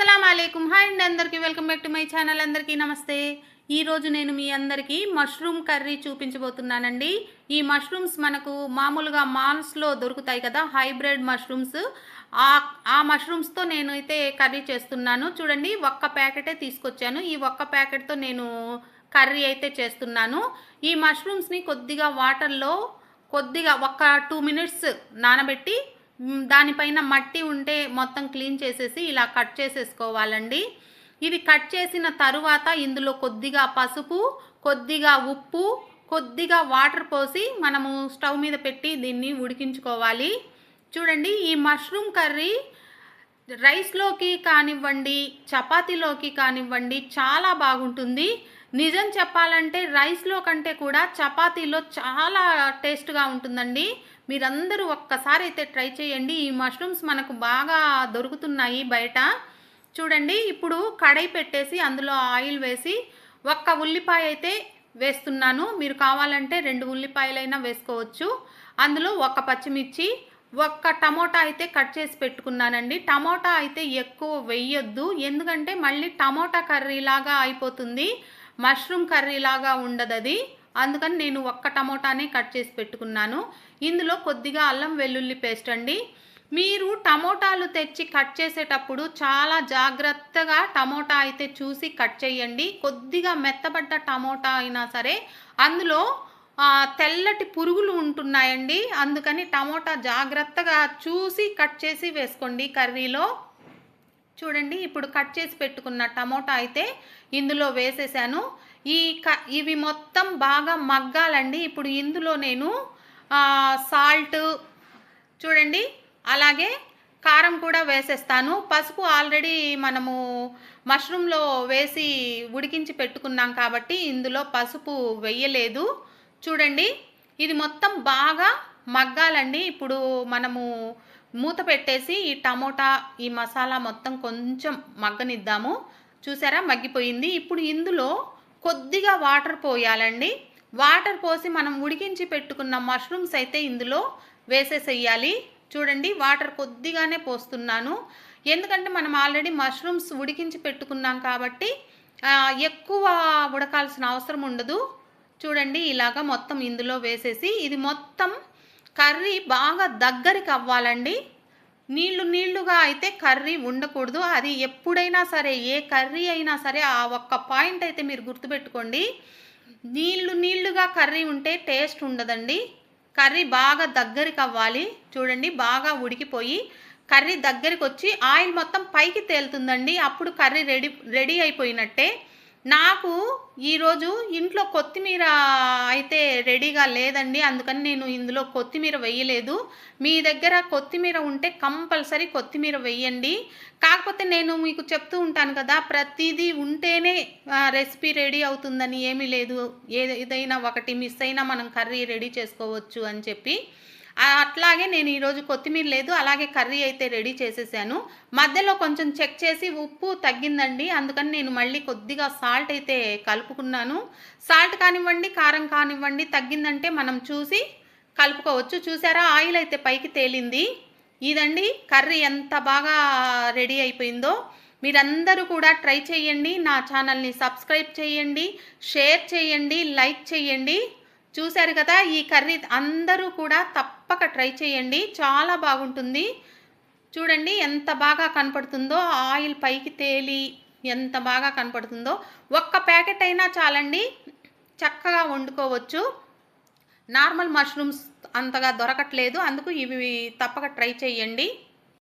అస్సలం అయికం హాయ్ అండి అందరికీ. Welcome back to my channel. అందరికీ నమస్తే. ఈరోజు నేను మీ అందరికీ మష్రూమ్ కర్రీ చూపించబోతున్నానండి. ఈ మష్రూమ్స్ మనకు మామూలుగా మాల్స్లో దొరుకుతాయి కదా హైబ్రిడ్ మష్రూమ్స్. ఆ ఆ మష్రూమ్స్తో నేను అయితే కర్రీ చేస్తున్నాను. చూడండి ఒక్క ప్యాకెటే తీసుకొచ్చాను. ఈ ఒక్క ప్యాకెట్తో నేను కర్రీ అయితే చేస్తున్నాను. ఈ మష్రూమ్స్ని కొద్దిగా వాటర్లో కొద్దిగా ఒక టూ మినిట్స్ నానబెట్టి దానిపైన మట్టి ఉంటే మొత్తం క్లీన్ చేసేసి ఇలా కట్ చేసేసుకోవాలండి. ఇది కట్ చేసిన తరువాత ఇందులో కొద్దిగా పసుపు కొద్దిగా ఉప్పు కొద్దిగా వాటర్ పోసి మనము స్టవ్ మీద పెట్టి దీన్ని ఉడికించుకోవాలి. చూడండి ఈ మష్రూమ్ కర్రీ రైస్లోకి కానివ్వండి చపాతీలోకి కానివ్వండి చాలా బాగుంటుంది. నిజం చెప్పాలంటే రైస్లో కంటే కూడా చపాతీలో చాలా టేస్ట్గా ఉంటుందండి. మీరందరూ ఒక్కసారి అయితే ట్రై చేయండి. ఈ మష్రూమ్స్ మనకు బాగా దొరుకుతున్నాయి బయట. చూడండి ఇప్పుడు కడాయి పెట్టేసి అందులో ఆయిల్ వేసి ఒక్క ఉల్లిపాయ అయితే వేస్తున్నాను. మీరు కావాలంటే రెండు ఉల్లిపాయలైనా వేసుకోవచ్చు. అందులో ఒక పచ్చిమిర్చి ఒక్క టమోటా అయితే కట్ చేసి పెట్టుకున్నానండి. టమోటా అయితే ఎక్కువ వెయ్యొద్దు ఎందుకంటే మళ్ళీ టమోటా కర్రీ లాగా అయిపోతుంది. మష్రూమ్ కర్రీ లాగా ఉండదు అది అందుకని నేను ఒక్క టమోటానే కట్ చేసి పెట్టుకున్నాను. ఇందులో కొద్దిగా అల్లం వెల్లుల్లి పేస్ట్ అండి. మీరు టమోటాలు తెచ్చి కట్ చేసేటప్పుడు చాలా జాగ్రత్తగా టమోటా అయితే చూసి కట్ చేయండి. కొద్దిగా మెత్తబడ్డ టమోటా అయినా సరే అందులో తెల్లటి పురుగులు ఉంటున్నాయండి. అందుకని టమోటా జాగ్రత్తగా చూసి కట్ చేసి వేసుకోండి కర్రీలో. చూడండి ఇప్పుడు కట్ చేసి పెట్టుకున్న టమోటా అయితే ఇందులో వేసేసాను. ఈ క ఇవి మొత్తం బాగా మగ్గాలండి. ఇప్పుడు ఇందులో నేను సాల్ట్ చూడండి అలాగే కారం కూడా వేసేస్తాను. పసుపు ఆల్రెడీ మనము మష్రూమ్లో వేసి ఉడికించి పెట్టుకున్నాం కాబట్టి ఇందులో పసుపు వేయలేదు. చూడండి ఇది మొత్తం బాగా మగ్గాలండి. ఇప్పుడు మనము మూత పెట్టేసి ఈ టమోటా ఈ మసాలా మొత్తం కొంచెం మగ్గనిద్దాము. చూసారా మగ్గిపోయింది. ఇప్పుడు ఇందులో కొద్దిగా వాటర్ పోయాలండి. వాటర్ పోసి మనం ఉడికించి పెట్టుకున్న మష్రూమ్స్ అయితే ఇందులో వేసేసేయాలి. చూడండి వాటర్ కొద్దిగానే పోస్తున్నాను. ఎందుకంటే మనం ఆల్రెడీ మష్రూమ్స్ ఉడికించి పెట్టుకున్నాం కాబట్టి ఎక్కువ ఉడకాల్సిన అవసరం ఉండదు. చూడండి ఇలాగా మొత్తం ఇందులో వేసేసి ఇది మొత్తం కర్రీ బాగా దగ్గరికి అవ్వాలండి. నీళ్ళు నీళ్ళుగా అయితే కర్రీ ఉండకూడదు. అది ఎప్పుడైనా సరే ఏ కర్రీ అయినా సరే ఆ ఒక్క పాయింట్ అయితే మీరు గుర్తుపెట్టుకోండి. నీళ్ళు నీళ్ళుగా కర్రీ ఉంటే టేస్ట్ ఉండదండి. కర్రీ బాగా దగ్గరికి అవ్వాలి. చూడండి బాగా ఉడికిపోయి కర్రీ దగ్గరికి వచ్చి ఆయిల్ మొత్తం పైకి తేలుతుందండి. అప్పుడు కర్రీ రెడీ రెడీ అయిపోయినట్టే. నాకు ఈరోజు ఇంట్లో కొత్తిమీర అయితే రెడీగా లేదండి. అందుకని నేను ఇందులో కొత్తిమీర వేయలేదు. మీ దగ్గర కొత్తిమీర ఉంటే కంపల్సరీ కొత్తిమీర వేయండి. కాకపోతే నేను మీకు చెప్తూ ఉంటాను కదా ప్రతిదీ ఉంటేనే రెసిపీ రెడీ అవుతుందని ఏమీ లేదు. ఏదైనా ఒకటి మిస్ అయినా మనం కర్రీ రెడీ చేసుకోవచ్చు అని చెప్పి అట్లాగే నేను ఈరోజు కొత్తిమీర లేదు అలాగే కర్రీ అయితే రెడీ చేసేసాను. మధ్యలో కొంచెం చెక్ చేసి ఉప్పు తగ్గిందండి అందుకని నేను మళ్ళీ కొద్దిగా సాల్ట్ అయితే కలుపుకున్నాను. సాల్ట్ కానివ్వండి కారం కానివ్వండి తగ్గిందంటే మనం చూసి కలుపుకోవచ్చు. చూసారా ఆయిల్ అయితే పైకి తేలింది. ఇదండి కర్రీ ఎంత బాగా రెడీ అయిపోయిందో. మీరందరూ కూడా ట్రై చేయండి నా ఛానల్ని సబ్స్క్రైబ్ చేయండి షేర్ చేయండి లైక్ చేయండి. చూశారు కదా ఈ కర్రీ అందరూ కూడా తప్పక ట్రై చేయండి. చాలా బాగుంటుంది. చూడండి ఎంత బాగా కనపడుతుందో ఆయిల్ పైకి తేలి ఎంత బాగా కనపడుతుందో. ఒక్క ప్యాకెట్ అయినా చాలండి. చక్కగా వండుకోవచ్చు. నార్మల్ మష్రూమ్స్ అంతగా దొరకట్లేదు. అందుకు ఇవి తప్పక ట్రై చేయండి.